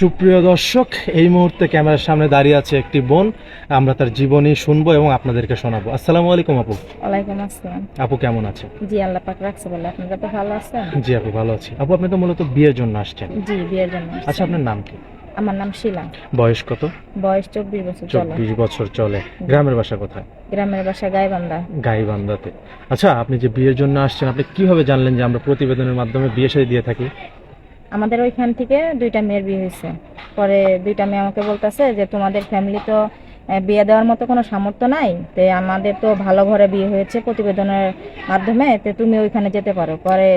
সুপ্রিয় দর্শক এই মুহূর্তে ক্যামেরার সামনে দাঁড়িয়ে আছে একটি বোন। আমরা তার জীবনী শুনব এবং আপনাদেরকে শোনাবো। আসসালামু আলাইকুম আপু। ওয়ালাইকুম আসসালাম। আপু কেমন আছে জি আল্লাহ পাক রাখছে বলে। আপনারা তো ভালো আছেন? জি আপু ভালো আছি। আপু আপনি তো মূলত বিয়ের জন্য আসছেন। জি বিয়ের জন্য আচ্ছা আপনার নাম কি? আমার নাম শিলা। বয়স কত? বয়স চব্বিশ বছর চলে। চব্বিশ বছর চলে। গ্রামের বাসা কোথায়? গ্রামের বাসা গাইবান্ধা। গাইবান্ধাতে। আচ্ছা আপনি যে বিয়ের জন্য আসছেন আপনি কীভাবে জানলেন যে আমরা প্রতিবেদনের মাধ্যমে বিয়ে সাথে দিয়ে থাকি? আমাদের ওইখান থেকে দুইটা মেয়ের বিয়ে হয়েছে। পরে দুইটা মেয়ে আমাকে বলতেছে যে তোমাদের ফ্যামিলি তো বিয়ে দেওয়ার মতো কোনো সামর্থ্য নাই। তে আমাদের তো ভালো ঘরে বিয়ে হয়েছে প্রতিবেদনের মাধ্যমে। তে তুমি ওইখানে যেতে পারো। পরে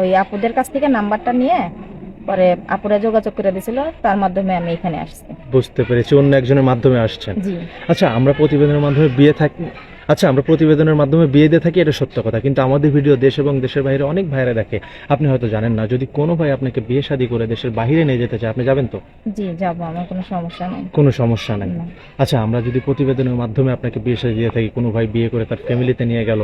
ওই আপুদের কাছ থেকে নাম্বারটা নিয়ে পরে আপুরা যোগাযোগ করে দিয়েছিল। তার মাধ্যমে আমি এখানে আসছি। বুঝতে পেরেছি অন্য একজনের মাধ্যমে আসছেন। আচ্ছা আমরা প্রতিবেদনের মাধ্যমে বিয়ে থাকি আচ্ছা আমরা প্রতিবেদনের মাধ্যমে বিয়ে দিয়ে থাকি এটা সত্য কথা। কিন্তু আমাদের ভিডিও দেশ এবং দেশের বাইরে অনেক ভাইরা দেখে। আপনি হয়তো জানেন না যদি কোনো ভাই আপনাকে বিয়ে শাদী করে দেশের বাইরে নিয়ে যেতে চায় আপনি যাবেন তো? জি যাব আমার কোনো সমস্যা নেই। কোনো সমস্যা নাই। আচ্ছা আমরা যদি প্রতিবেদনের মাধ্যমে আপনাকে বিয়ে শাদী দিয়ে থাকি কোনো ভাই বিয়ে করে তার ফ্যামিলিতে নিয়ে গেল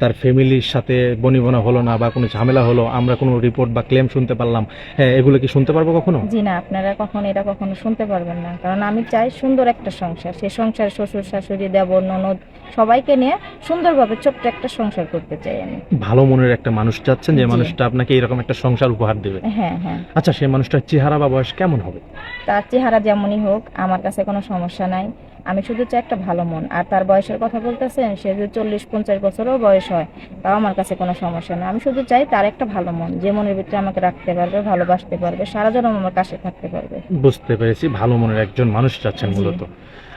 তার ফ্যামিলির সাথে বনিবনা হলো না বা কোনো ঝামেলা হলো আমরা কোনো রিপোর্ট বা ক্লেম শুনতে পারলাম হ্যাঁ এগুলো কি শুনতে পারব কখনো? জি না আপনারা কখনো এটা কখনো শুনতে পারবেন না। কারণ আমি চাই সুন্দর একটা সংসার। সে সংসার শ্বশুর শাশুড়ি দেবর ননদ সবাইকে নিয়ে সুন্দরভাবে ছোট্ট একটা সংসার করতে চাই আমি। ভালো মনের একটা মানুষ চাচ্ছেন যে মানুষটা আপনাকে এরকম একটা সংসার উপহার দেবে। হ্যাঁ হ্যাঁ। আচ্ছা সেই মানুষটার চেহারা বা বয়স কেমন হবে? তার চেহারা যেমনই হোক আমার কাছে কোনো সমস্যা নাই। আমি শুধু চাই একটা ভালো মন। আর তার বয়সের কথা বলতেছেন সে যদি চল্লিশ পঞ্চাশ বছরও বয়স হয় তাও আমার কাছে কোনো সমস্যা না। আমি শুধু চাই তার একটা ভালো মন যে মনের ভিতরে আমাকে রাখতে পারবে ভালোবাসতে পারবে সারা জন্ম আমার কাছে থাকতে পারবে। বুঝতে পেরেছি ভালো মনের একজন মানুষ চাচ্ছেন মূলত।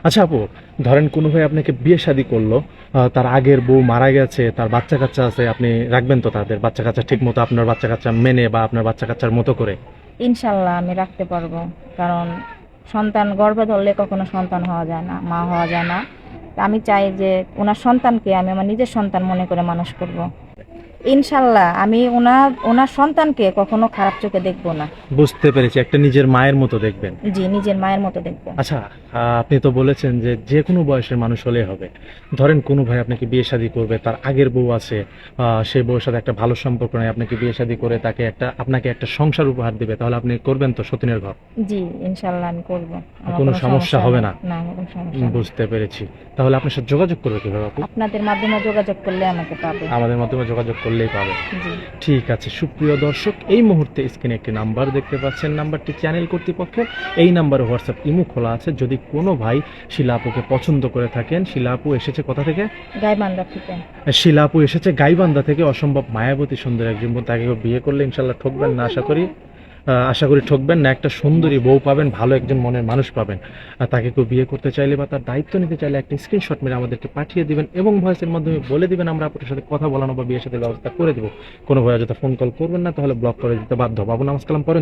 আচ্ছা আপু ধরেন কোনো ভাই আপনাকে বিয়ে শাদী করল তার আগের বউ মারা গেছে তার বাচ্চা কাচ্চা আছে আপনি রাখবেন তো তাদের বাচ্চা কাচ্চা ঠিক মতো আপনার বাচ্চা কাচ্চা মেনে বা আপনার বাচ্চা কাচ্চার মতো করে? ইনশাল্লাহ আমি রাখতে পারব কারণ সন্তান গর্ভে ধরলে কখনো সন্তান হওয়া যায় না, মা হওয়া যায় না আমি চাই যে ওনার সন্তানকে আমি আমার নিজের সন্তান মনে করে মানুষ করব। ইনশাল্লাহ আমি ওনার ওনার সন্তানকে কখনো খারাপ চোখে দেখব না। বুঝতে পেরেছি একটা নিজের মায়ের মতো দেখবেন। জি নিজের মায়ের মতো দেখব। আচ্ছা আপনি তো বলেছেন যে যে কোনো বয়সের মানুষ হলেই হবে। ধরেন কোনো ভাই আপনাকে বিয়ে শাদী করবে তার আগের বউ আছে সেই বউর সাথে একটা ভালো সম্পর্ক নেই আপনাকে বিয়ে শাদী করে তাকে একটা আপনাকে একটা সংসার উপহার দিবে তাহলে আপনি করবেন তো সতীনের ঘর? জি ইনশাল্লাহ আমি করব। কোনো সমস্যা হবে না? না কোনো সমস্যা বুঝতে পেরেছি। তাহলে আপনার সাথে যোগাযোগ করবে কীভাবে আপু? আপনাদের মাধ্যমে যোগাযোগ করলে আমাকে পাবে। আমাদের মাধ্যমে যোগাযোগ করলেই পাবে। ঠিক আছে সুপ্রিয় দর্শক এই মুহূর্তে স্ক্রিনে একটি নাম্বার দেখতে পাচ্ছেন। নাম্বারটি চ্যানেল কর্তৃপক্ষের এই নাম্বারে হোয়াটসঅ্যাপ ইমু খোলা আছে। যদি কোনো ভাই শিলাপুকে পছন্দ করে থাকেন শিলাপু এসেছে কোথা থেকে? গাইবান্ধা থেকে। শিলাপু এসেছে গাইবান্ধা থেকে। অসম্ভব মায়াবতী সুন্দর একজন তাকে বিয়ে করলে ইনশাল্লাহ ঠকবেন না আশা করি। আশা করি ঠকবেন না। একটা সুন্দরী বউ পাবেন, ভালো একজন মনের মানুষ পাবেন। তাকে কেউ বিয়ে করতে চাইলে বা তার দায়িত্ব নিতে চাইলে একটা স্ক্রিনশট মেরে আমাদেরকে পাঠিয়ে দিবেন এবং ভয়েসের মাধ্যমে বলে দিবেন, আমরা আপনার সাথে কথা বলানো বা বিয়ের সাথে ব্যবস্থা করে দেবো। কোনো ভয়ে যাতে ফোন কল করবেন না, তাহলে ব্লক করে দিতে বাধ্য বাবু নমস্কার করেন